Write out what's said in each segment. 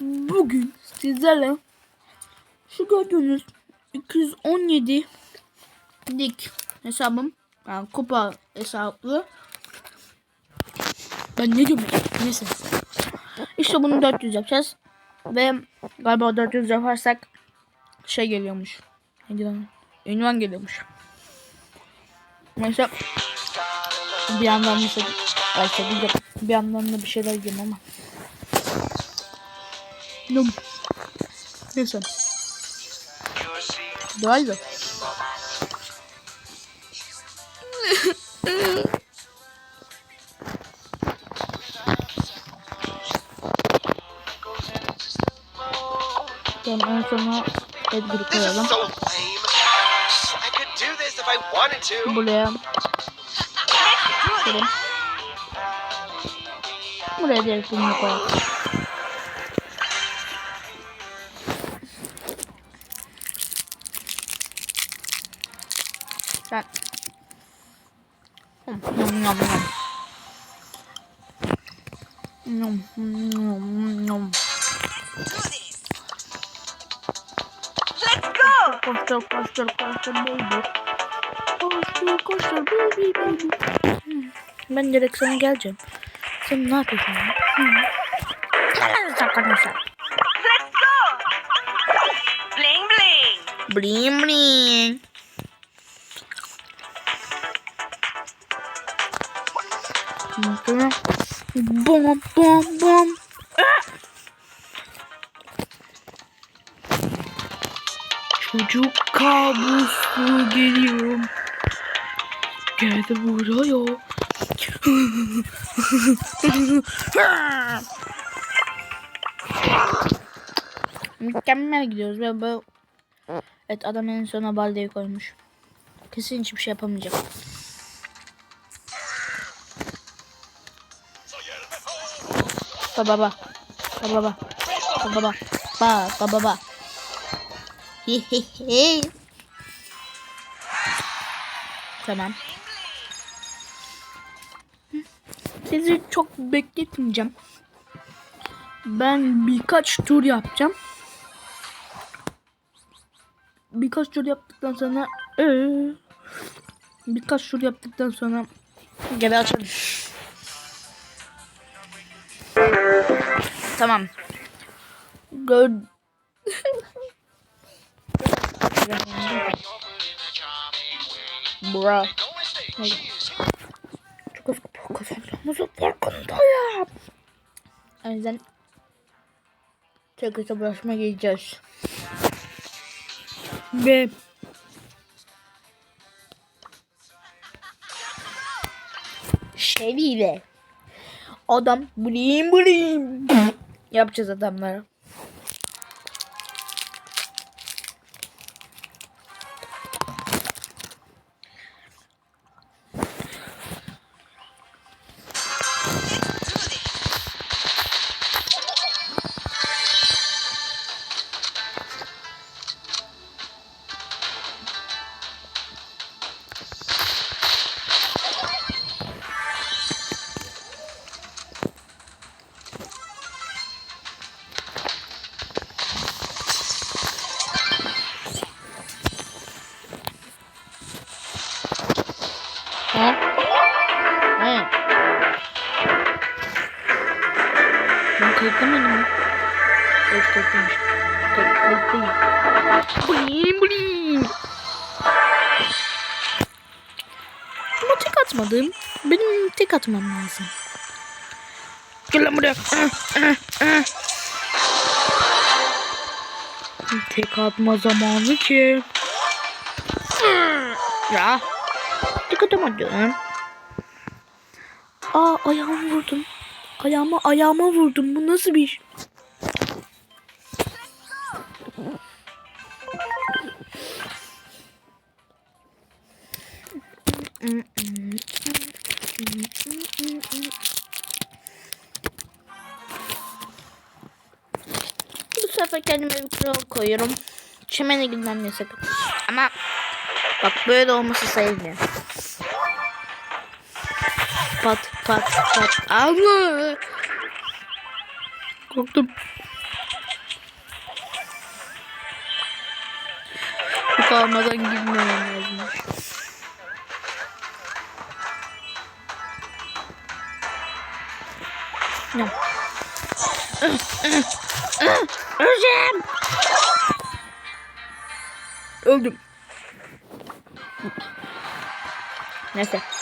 bugün sizlerle şu gördüğünüz 217 dik hesabım yani kupa hesaplı ben ne diyorum neyse. İşte bunu 400 yapacağız. Ve galiba 400 yaparsak şey geliyormuş. Lan? ünvan geliyormuş. Neyse. Bir yandan da şey, şey diyeceğim. bir yandan da bir şeyler diyeyim ama Num. Neyse. İyi. Tamam en sona Edgar'ı koyalım. Buraya. Şöyle. Buraya direkt bunu koyalım. Hım, Nom nom nom. Nom nom nom. Koştur koştur koştur baby. Koştur koştur baby baby. Ben direkt sana geleceğim. Sen ne yapıyorsun? arkadaşlar? Let's go! Bling bling! Bling bling. Sonra bom bom bom. Çocuk kabuslu geliyorum. Gel buraya. Mükemmel gidiyoruz ve bu Evet adam en sona baldeyi koymuş. Kesin hiçbir şey yapamayacak. Ba ba ba. Ba ba ba. Ba ba ba. Ba ba ba ba. Hi. Tamam. Sizi çok bekletmeyeceğim. Ben birkaç tur yapacağım. Birkaç tur yaptıktan sonra ee, birkaç tur yaptıktan sonra geri açalım. Tamam. Gör Bra. Çok az kupa kazanacağımızı farkındayım. O yüzden tek hesaplaşma gideceğiz. Ve Şeviyle adam bulim bulim yapacağız adamlara. Kayıtlamadım mı? Evet kayıt değil. Bling bling. Ama tek atmadım. Benim tek atmam lazım. Gel lan buraya. Ah, ah, ah. Tek atma zamanı ki. Ya. Tek atamadım. Aa ayağımı vurdum. Ayağıma ayağıma vurdum. Bu nasıl bir? Bu sefer kendime bir kural koyuyorum. Çimene gitmem yasak. Ama bak böyle olması sevmiyorum pat pat pat. Ama. Korktum. Bu kalmadan gitmemem lazım. Ya. Öleceğim. Öldüm. Neyse.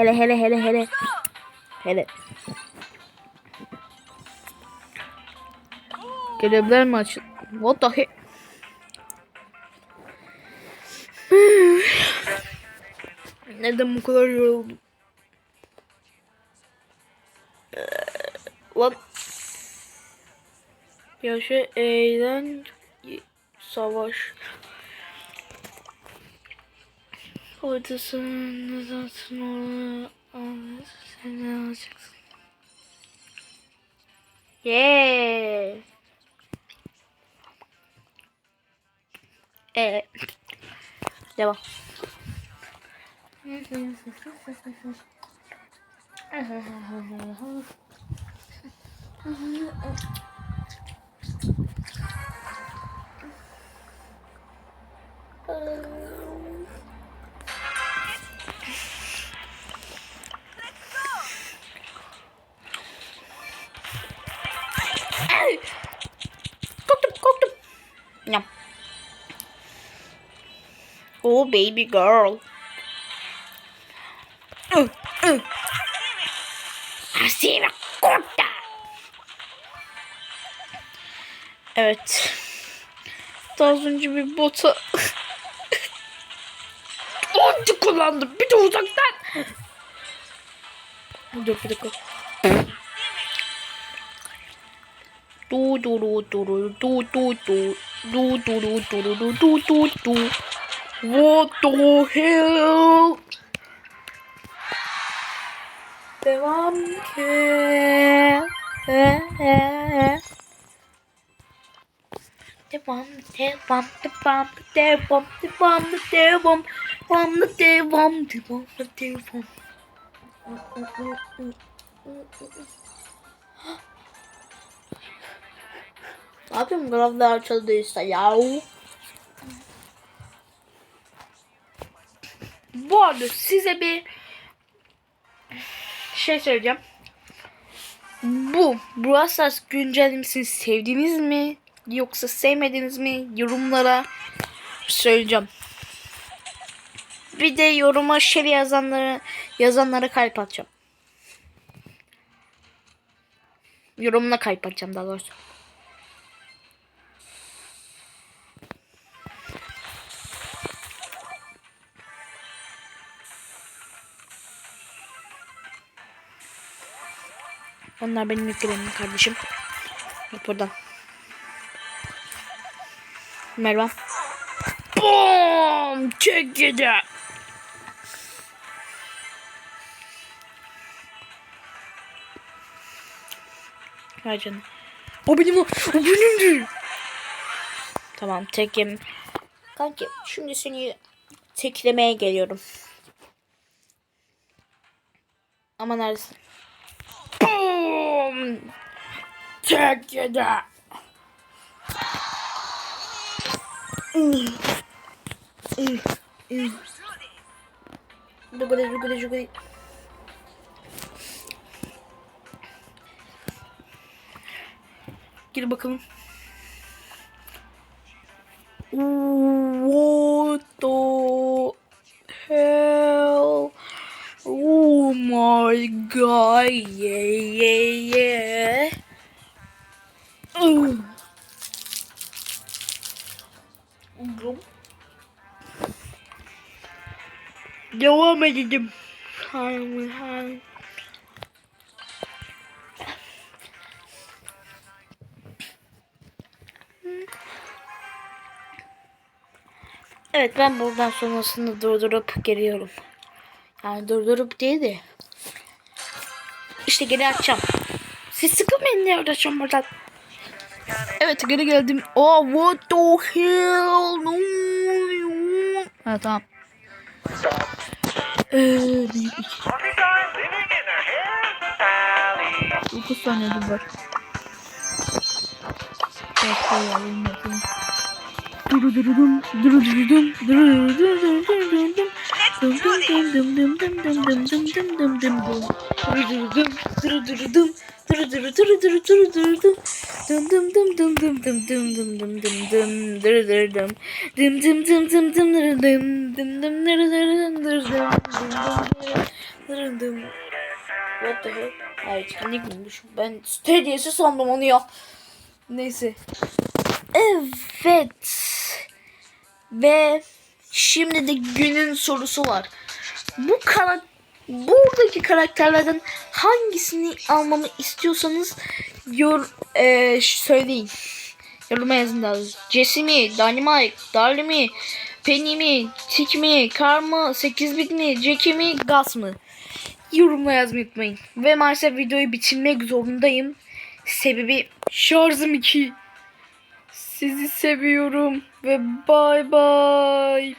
Hele hele hele hele. Hele. Görevler mi açıl? What the heck? Neden bu kadar yoruldum? What? Yaşa eğlen savaş. Ortasın zaten Yeah. Eh. Ee, devam. Oh baby girl. Uh, uh. Me corta. Evet. Daha önce bir bota Onca kullandım. Bir de uzaktan. Dur bir dakika. Du du du du du du du du du du du du du What the hell? Devam ki. Devam, devam, devam, devam, devam, devam, devam, devam, devam, devam. Ne yapayım? Gravlar açıldıysa ya. Bu arada size bir şey söyleyeceğim. Bu Brawl Stars güncellemesini sevdiniz mi? Yoksa sevmediniz mi? Yorumlara söyleyeceğim. Bir de yoruma şey yazanlara yazanlara kalp atacağım. Yorumuna kalp atacağım daha doğrusu. Onlar benim yüklerim kardeşim. Bak buradan. Merhaba. Boom! İt out. Ver canım. O benim o. O benimdi. Tamam tekim. Kanki şimdi seni teklemeye geliyorum. Ama neredesin? Türkiye'de. Dugudi dugudi dugudi. Gir bakalım. What the my god, yeah, yeah, yeah. Ugh. Devam edelim. Hay hay. Evet ben buradan sonrasını durdurup geliyorum. Yani durdurup değil de. İşte geri açacağım. Siz sıkılmayın diye uğraşacağım buradan. Evet geri geldim. Oh what the hell? No, no. Ha tamam. Ee, 9 saniyedir var. Duru durum duru durum duru durum duru durum duru durum Let's do this. dum dum dum dum dum dum dum dum dum dum. Durudurudum, durudurudum, durudurudurudurudurudum. Dum dum dum dum dum dum dum dum dum dum dum durudurudum. Dım dım dım dım dım durudum. Dım dım durudurudum durudum. Dım dım. What the hell? Hayır etkinlik miymiş? Ben Stadia'sı sandım onu ya. Neyse. Evet. Ve şimdi de günün sorusu var. Bu karak buradaki karakterlerden hangisini almamı istiyorsanız yor e, söyleyin. Yoruma yazın doğrusu. Jesse mi, Dynamite, Darly mi, Penny mi, Tick mi, Carl mı, 8 bit mi, Jackie mi, Gus mı? Yorumla yazmayı unutmayın. Ve maalesef videoyu bitirmek zorundayım. Sebebi şarjım 2. Sizi seviyorum bay bay.